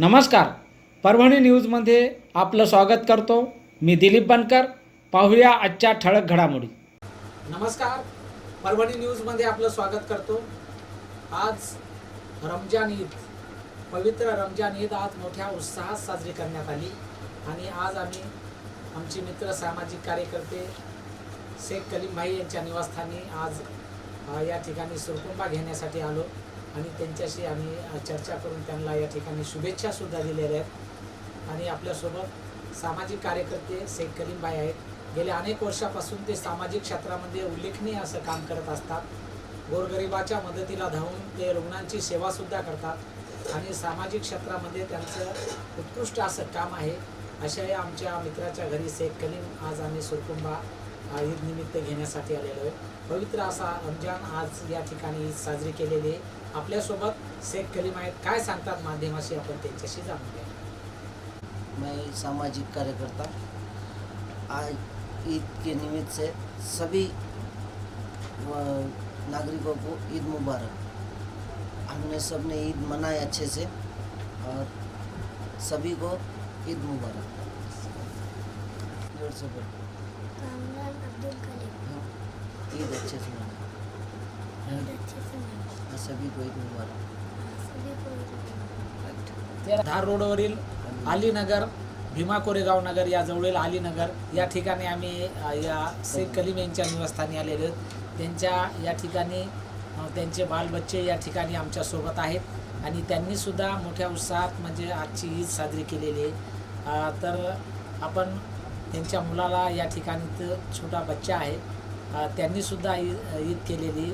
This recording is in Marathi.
नमस्कार. परभणी न्यूजमध्ये आपलं स्वागत करतो. मी दिलीप बनकर. पाहूया आजच्या ठळक घडामोडी. नमस्कार. परभणी न्यूजमध्ये आपलं स्वागत करतो. आज रमजान ईद. पवित्र रमजान ईद आज मोठ्या उत्साहात साजरी करण्यात आली. आणि आज आम्ही आमचे मित्र सामाजिक कार्यकर्ते शेख कलीम भाई यांच्या निवासस्थानी आज या ठिकाणी सुरकुंबा घेण्यासाठी आलो. आणि त्यांच्याशी आम्ही चर्चा करून त्यांना या ठिकाणी शुभेच्छा सुद्धा दिलेल्या आहेत. आणि आपल्यासोबत सामाजिक कार्यकर्ते शेख कलीम आहेत. गेल्या अनेक वर्षापासून ते सामाजिक क्षेत्रामध्ये उल्लेखनीय असं काम करत असतात. गोरगरिबाच्या मदतीला धावून ते रुग्णांची सेवासुद्धा करतात. आणि सामाजिक क्षेत्रामध्ये त्यांचं उत्कृष्ट असं काम आहे अशा या आमच्या मित्राच्या घरी शेख कलीम आज आम्ही सुरकुंबा ईद निमित्त घेण्यासाठी आलेलो आहे. पवित्र असा रमजान आज या ठिकाणी ईद साजरी केलेली आहे. आपल्यासोबत शेख कलीम आहेत. काय सांगतात माध्यमाशी आपण त्यांच्याशी जाणून घ्या मैं सामाजिक कार्यकर्ता आज ईद के निमित्त से सभी नागरिकों को ईद मुबारक। हमने सब ने ईद मनाए अच्छे से और सभी को ईद मुबारक। जोर से बोलो। ईद अच्छे से मनाओ सभी को ईद मुबारक धार रोडवरील अलीनगर भीमा कोरेगाव नगर या जवळील अलीनगर या ठिकाणी आम्ही या शेख कलीम यांच्या निवासस्थानी आलेले आहोत. त्यांच्या या ठिकाणी त्यांचे बालबच्चे या ठिकाणी आमच्यासोबत आहेत. आणि त्यांनीसुद्धा मोठ्या उत्साहात म्हणजे आजची ईद साजरी केलेली आहे. तर आपण त्यांच्या मुलाला या ठिकाणी छोटा बच्चा आहे. त्यांनीसुद्धा ईद केलेली.